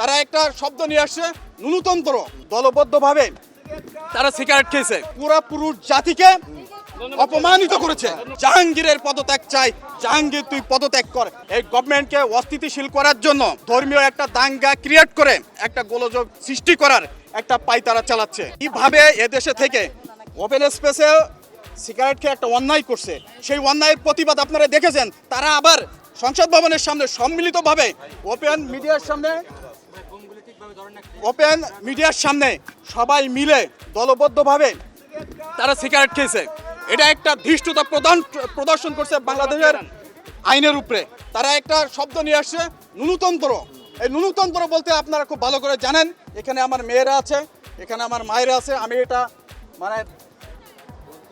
তারা একটা শব্দ নিয়ে আসছে, ন্যূনতন্ত্র, দলবদ্ধভাবে তারা সিগারেট খেয়েছে। পুরা পুরুষ জাতিকে অপমানিত করেছে। জাহাঙ্গীরের পদত্যাগ চাই। জাহাঙ্গীর, তুই পদত্যাগ কর। এই গভর্নমেন্টকে অস্থিতিশীল করার জন্য ধর্মীয় একটা দাঙ্গা ক্রিয়েট করে একটা গোলযোগ সৃষ্টি করার একটা পাইতারা চালাচ্ছে। কীভাবে এদেশে থেকে ওপেন স্পেসে সিগারেট খেয়ে একটা অন্যায় করছে, সেই অন্যায়ের প্রতিবাদ আপনারা দেখেছেন। তারা আবার সংসদ ভবনের সামনে সম্মিলিতভাবে ওপেন মিডিয়ার সামনে ওপেন মিডিয়ার সামনে সবাই মিলে, দলবদ্ধভাবে তারা সিগারেট খেয়েছে। এটা একটা ধৃষ্টতা প্রদান, প্রদর্শন করছে বাংলাদেশের আইনের উপরে। তারা একটা শব্দ নিয়ে আসছে ন্যূনতন্ত্র এই ন্যূনতন্ত্র বলতে আপনারা খুব ভালো করে জানেন, এখানে আমার মেয়েরা আছে, এখানে আমার মায়েরা আছে, আমি এটা মানে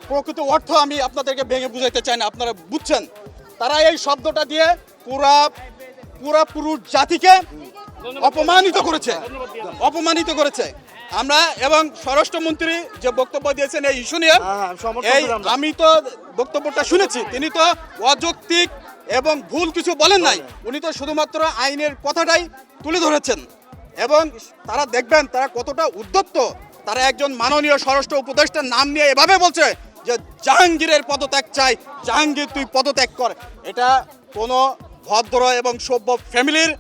প্রকৃত অর্থ আমি আপনাদেরকে ভেঙে বুঝাইতে চাই না, আপনারা বুঝছেন? তারা এই শব্দটা দিয়ে পুরা পুরা পুরুষ জাতিকে অপমানিত করেছে। অপমানিত করেছে। আমরা এবং স্বরাষ্ট্রমন্ত্রী যে বক্তব্য দিয়েছেন এই ইস্যু নিয়ে হ্যাঁ, হ্যাঁ, এই আমি তো বক্তব্যটা শুনেছি তিনি তো অযৌক্তিক এবং ভুল কিছু বলেন নাই। উনি তো শুধুমাত্র আইনের কথাটাই তুলে ধরেছেন। এবং তারা দেখবেন তারা কতটা উদ্যত্ত তারা একজন মাননীয় স্বরাষ্ট্র উপদেষ্টার নাম নিয়ে এভাবে বলছে যে জাহাঙ্গীরের পদত্যাগ চাই। জাহাঙ্গীর তুই পদত্যাগ কর। এটা কোনো ভদ্র এবং সভ্য ফ্যামিলির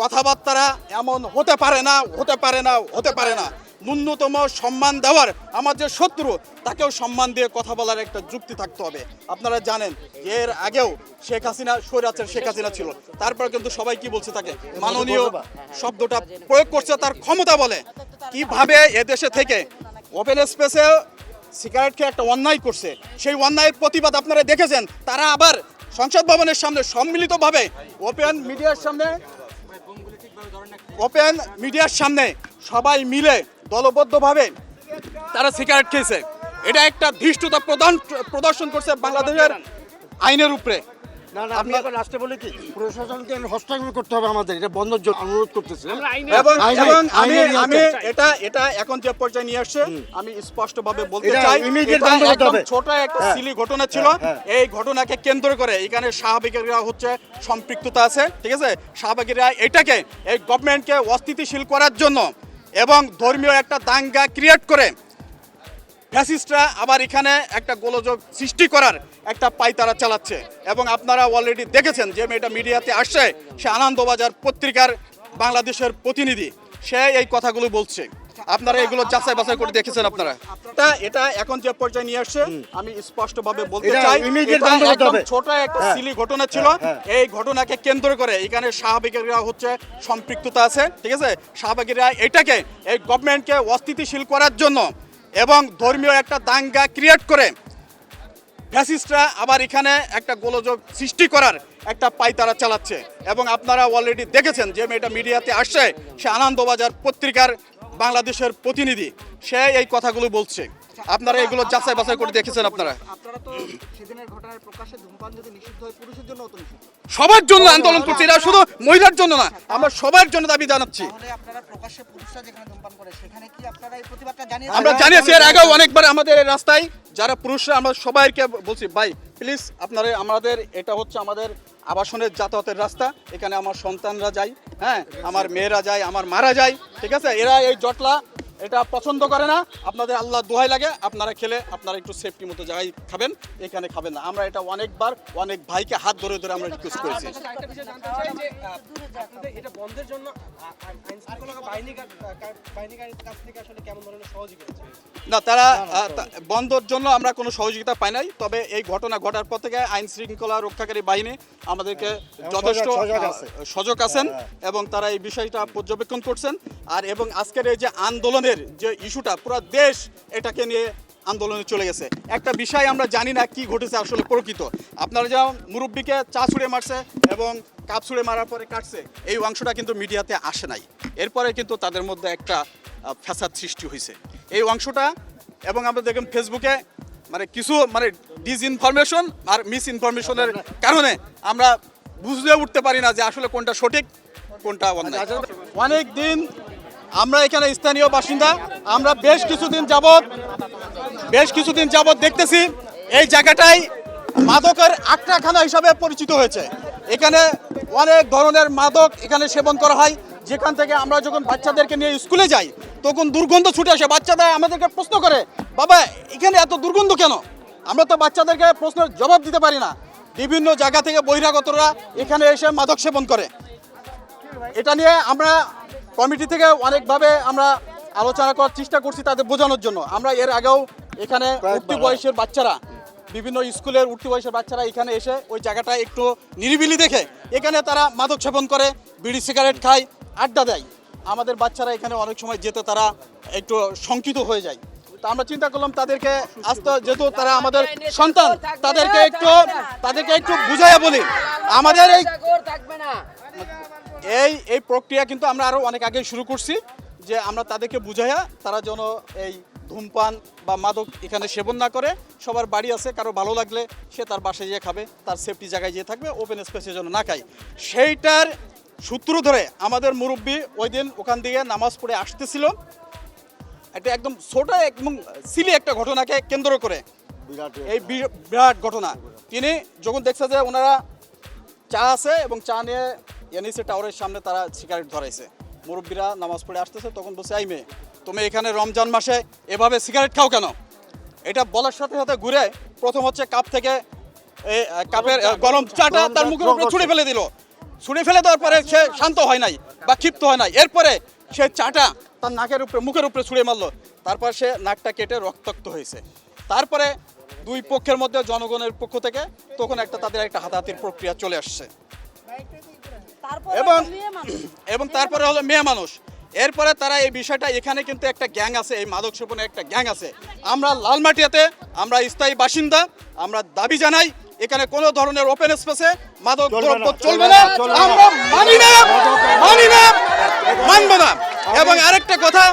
কথাবার্তারা এমন হতে পারে না, হতে পারে না, হতে পারে না। ন্যূনতম সম্মান দেওয়ার আমার যে শত্রু, তাকেও সম্মান দিয়ে কথা বলার একটা যুক্তি থাকতে হবে। আপনারা জানেন এর আগেও শেখ হাসিনা স্বৈরাচার শেখ হাসিনা ছিল। তারপর কিন্তু সবাই কি বলছে তাকে? মাননীয় শব্দটা প্রয়োগ করছে, তার ক্ষমতা বলে। কীভাবে এদেশে থেকে ওপেন স্পেসে সিগারেট খেয়ে একটা অন্যায় করছে? সেই অন্যায়ের প্রতিবাদ আপনারা দেখেছেন। তারা আবার সংসদ ভবনের সামনে সম্মিলিতভাবে ওপেন মিডিয়ার সামনে ওপেন মিডিয়ার সামনে সবাই মিলে দলবদ্ধভাবে তারা সিগারেট খেয়েছে। এটা একটা ধৃষ্টতা প্রদান প্রদর্শন করছে বাংলাদেশের আইনের উপরে। না না আপনি এখন বলে কি? প্রশাসনকে হস্তক্ষেপ করতে হবে আমাদের এটা বন্ধের জন্য অনুরোধ করতেছি। এবং এবং আমি আমি এটা এটা এখন যে পর্যায়ে নিয়ে আসছে আমি স্পষ্ট ভাবে বলতে চাই একদম ছোট একটা হ্যাঁ। সিলি ঘটনা ছিল। হ্যাঁ, হ্যাঁ। এই ঘটনাকে কেন্দ্র করে এখানে শাহবাগীরা হচ্ছে সম্পৃক্ততা আছে ঠিক আছে? শাহবাগীরা এটাকে এই গভর্নমেন্টকে অস্থিতিশীল করার জন্য এবং ধর্মীয় একটা দাঙ্গা ক্রিয়েট করে ফ্যাসিস্টরা আবার এখানে একটা গোলযোগ সৃষ্টি করার একটা পাইতারা চালাচ্ছে। এবং আপনারা অলরেডি দেখেছেন যে মেয়েটা মিডিয়াতে আসছে সে আনন্দবাজার পত্রিকার বাংলাদেশের প্রতিনিধি। সে এই কথাগুলো বলছে। আপনারা এগুলো যাচাই বাছাই করে দেখেছেন আপনারা? এটা এটা এখন যে পর্যায়ে নিয়ে আসছে আমি স্পষ্টভাবে বলতে চাই। ছোট একটা হ্যাঁ। সিলি ঘটনা ছিল। হ্যাঁ, এই ঘটনাকে কেন্দ্র করে এখানে শাহবাগীরা হচ্ছে সম্পৃক্ততা আছে ঠিক আছে? শাহবাগীরা এটাকে এই গভর্নমেন্টকে অস্থিতিশীল করার জন্য এবং ধর্মীয় একটা দাঙ্গা ক্রিয়েট করে ফ্যাসিস্টরা আবার এখানে একটা গোলযোগ সৃষ্টি করার একটা পাইতারা চালাচ্ছে। এবং আপনারা অলরেডি দেখেছেন যে মেয়েটা মিডিয়াতে আসছে, সে আনন্দবাজার পত্রিকার বাংলাদেশের প্রতিনিধি। সে এই কথাগুলো বলছে। আপনারা এগুলো যাচাই বাছাই করে দেখেছেন আপনারা। সবার জন্য আন্দোলন করছি এটা শুধু মহিলার জন্য না আমরা সবার জন্য দাবি জানাচ্ছি। আমরা জানিয়েছি এর আগেও অনেকবার আমাদের এই রাস্তায় যারা পুরুষরা আমরা সবাইকে বলছি ভাই প্লিজ আপনারা আমাদের এটা হচ্ছে আমাদের আবাসনের যাতায়াতের রাস্তা। এখানে আমার সন্তানরা যায় হ্যাঁ আমার মেয়েরা যায় আমার মারা যায় ঠিক আছে? এরা এই জটলা এটা পছন্দ করে না। আপনাদের আল্লাহ দোহাই লাগে আপনারা খেলে আপনারা একটু সেফটি মতো জায়গায় খাবেন এখানে খাবেন না। আমরা এটা অনেকবার অনেক ভাইকে হাত ধরে ধরে আমরা রিকোয়েস্ট করেছি। না তারা বন্ধর জন্য আমরা কোনো সহযোগিতা পাই নাই। তবে এই ঘটনা ঘটার পর থেকে আইন শৃঙ্খলা রক্ষাকারী বাহিনী আমাদেরকে যথেষ্ট সজাগ- সজাগ সজাগ আছেন এবং তারা এই বিষয়টা পর্যবেক্ষণ করছেন। আর এবং আজকের এই যে আন্দোলনের যে ইস্যুটা পুরো দেশ এটাকে নিয়ে আন্দোলনে চলে গেছে। একটা বিষয় আমরা জানি না কি ঘটেছে আসলে প্রকৃত। আপনারা যেমন মুরব্বীকে চা ছুঁড়ে মারছে এবং কাপ ছুঁড়ে মারার পরে কাটছে এই অংশটা কিন্তু মিডিয়াতে আসে নাই। এরপরে কিন্তু তাদের মধ্যে একটা ফ্যাসাদ সৃষ্টি হয়েছে এই অংশটা এবং আমরা দেখেন ফেসবুকে মানে কিছু মানে ডিসইনফরমেশন আর মিস ইনফরমেশনের কারণে আমরা বুঝতে উঠতে পারি না যে আসলে কোনটা সঠিক কোনটা অন্যায়। অনেক দিন আমরা এখানে স্থানীয় বাসিন্দা। আমরা বেশ কিছুদিন যাবৎ, বেশ কিছুদিন যাবৎ দেখতেছি এই জায়গাটাই মাদকের আটটাখানা হিসাবে পরিচিত হয়েছে। এখানে অনেক ধরনের মাদক এখানে সেবন করা হয়। যেখান থেকে আমরা যখন বাচ্চাদেরকে নিয়ে স্কুলে যাই, তখন দুর্গন্ধ ছুটে আসে। বাচ্চারা আমাদেরকে প্রশ্ন করে, বাবা, এখানে এত দুর্গন্ধ কেন? আমরা তো বাচ্চাদেরকে প্রশ্নের জবাব দিতে পারি না। বিভিন্ন জায়গা থেকে বহিরাগতরা এখানে এসে মাদক সেবন করে। এটা নিয়ে আমরা কমিটি থেকে অনেকভাবে আমরা আলোচনা করার চেষ্টা করছি তাদের বোঝানোর জন্য। আমরা এর আগেও এখানে উঠতি বয়সের বাচ্চারা বিভিন্ন স্কুলের উঠতি বয়সের বাচ্চারা এখানে এসে ওই জায়গাটা একটু নিরিবিলি দেখে এখানে তারা মাদক সেবন করে বিড়ি সিগারেট খায় আড্ডা দেয়। আমাদের বাচ্চারা এখানে অনেক সময় যেতে তারা একটু শঙ্কিত হয়ে যায়। তা আমরা চিন্তা করলাম তাদেরকে আস্তে যেহেতু তারা আমাদের সন্তান তাদেরকে একটু তাদেরকে একটু বুঝাইয়া বলি। আমাদের এই থাকবে না এই এই প্রক্রিয়া কিন্তু আমরা আরও অনেক আগে শুরু করছি যে আমরা তাদেরকে বুঝাইয়া তারা যেন এই ধূমপান বা মাদক এখানে সেবন না করে সবার বাড়ি আছে কারও ভালো লাগলে সে তার বাসায় গিয়ে খাবে তার সেফটি জায়গায় গিয়ে থাকবে ওপেন স্পেসে যেন না খায়। সেইটার সূত্র ধরে আমাদের মুরব্বী ওই দিন ওখান দিয়ে নামাজ পড়ে আসতেছিল। এটা একদম ছোট একদম সিলি একটা ঘটনাকে কেন্দ্র করে। বিরাট এই বিরাট ঘটনা। তিনি যখন দেখছে যে ওনারা চা আছে এবং চা নিয়ে এনএসি টাওয়ারের সামনে তারা সিগারেট ধরাইছে। মুরব্বীরা নামাজ পড়ে আসতেছে তখন বসে আই মেয়ে তুমি এখানে রমজান মাসে এভাবে সিগারেট খাও কেন? এটা বলার সাথে সাথে ঘুরে প্রথম হচ্ছে কাপ থেকে কাপের গরম চাটা তার মুখের উপরে ছুঁড়ে ফেলে দিল। ছুঁড়ে ফেলে দেওয়ার পরে সে শান্ত হয় নাই বা ক্ষিপ্ত হয় নাই। এরপরে সে চাটা তার নাকের উপরে মুখের উপরে ছুঁড়ে মারলো। তারপর সে নাকটা কেটে রক্তাক্ত হয়েছে। তারপরে দুই পক্ষের মধ্যে জনগণের পক্ষ থেকে তখন একটা তাদের একটা হাতাহাতির প্রক্রিয়া চলে আসছে। এবং এবং তারপরে হলো মেয়ে মানুষ। এরপরে তারা এই বিষয়টা এখানে কিন্তু একটা গ্যাং আছে এই মাদক সেবনের একটা গ্যাং আছে। আমরা লালমাটিয়াতে আমরা স্থায়ী বাসিন্দা আমরা দাবি জানাই এখানে কোনো ধরনের ওপেন স্পেসে মাদক দ্রব্য চলবে না। আমরা মানি না মানি না মানব না। এবং আরেকটা কথা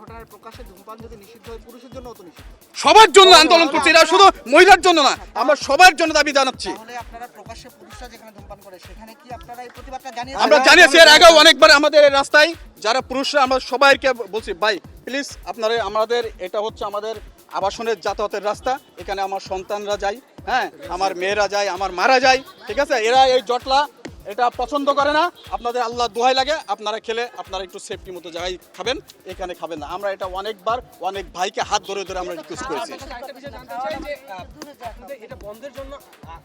ঘটনার প্রকাশে ধূমপান যদি নিষিদ্ধ হয় পুরুষের জন্য তো নিষিদ্ধ। সবার জন্য আন্দোলন করছি এটা শুধু মহিলার জন্য না আমরা সবার জন্য দাবি জানাচ্ছি। তাহলে আপনারা প্রকাশ্যে পুরুষরা যেখানে ধূমপান করে সেখানে কি আপনারা এই প্রতিবাদটা জানিয়ে আমরা জানিয়েছি এর আগেও অনেকবার আমাদের রাস্তায় যারা পুরুষরা আমরা সবাইকে বলছি ভাই প্লিজ আপনারা আমাদের এটা হচ্ছে আমাদের আবাসনের যাতায়াতের রাস্তা। এখানে আমার সন্তানরা যায় হ্যাঁ আমার মেয়েরা যায় আমার মারা যায় ঠিক আছে? এরা এই জটলা এটা পছন্দ করে না। আপনাদের আল্লাহ দোহাই লাগে আপনারা খেলে আপনারা একটু সেফটি মতো জায়গায় খাবেন এখানে খাবেন না। আমরা এটা অনেকবার অনেক ভাইকে হাত ধরে ধরে আমরা রিকোয়েস্ট করেছি। আপনার কাছে আরেকটা বিষয় জানতে চাই যে আহ, আপনাদের এটা বন্ধের জন্য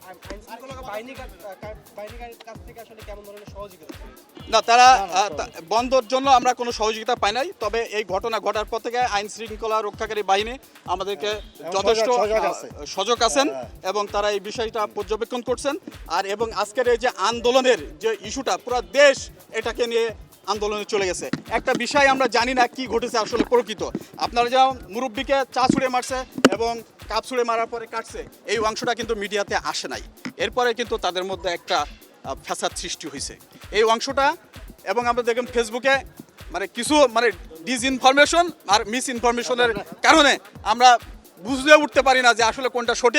আইন শৃঙ্খলা বাহিনীর বাহিনীর কাছ থেকে আসলে কেমন ধরনের সহযোগিতা না তারা বন্ধর জন্য আমরা কোনো সহযোগিতা পাই নাই তবে এই ঘটনা ঘটার পর থেকে আইন শৃঙ্খলা রক্ষাকারী বাহিনী আমাদেরকে যথেষ্ট সজাগ- সজাগ আহ, আছে। সজাগ আছেন এবং তারা এই বিষয়টা পর্যবেক্ষণ করছেন। আর এবং আজকের এই যে আন্দোলনের যে ইস্যুটা, পুরো দেশ এটাকে নিয়ে আন্দোলনে চলে গেছে। একটা বিষয় আমরা জানি না কি ঘটেছে, আসলে প্রকৃত। আপনারা যা মুরব্বীকে চা ছুঁড়ে মারছে এবং কাপ ছুঁড়ে মারার পরে কাটছে, এই অংশটা কিন্তু মিডিয়াতে আসে নাই। এরপরে কিন্তু তাদের মধ্যে একটা ফ্যাসাদ সৃষ্টি হয়েছে এই অংশটা এবং আমরা দেখেন ফেসবুকে মানে কিছু মানে ডিসইনফরমেশন আর মিস ইনফরমেশনের কারণে আমরা বুঝতে উঠতে পারি না যে আসলে কোনটা সঠিক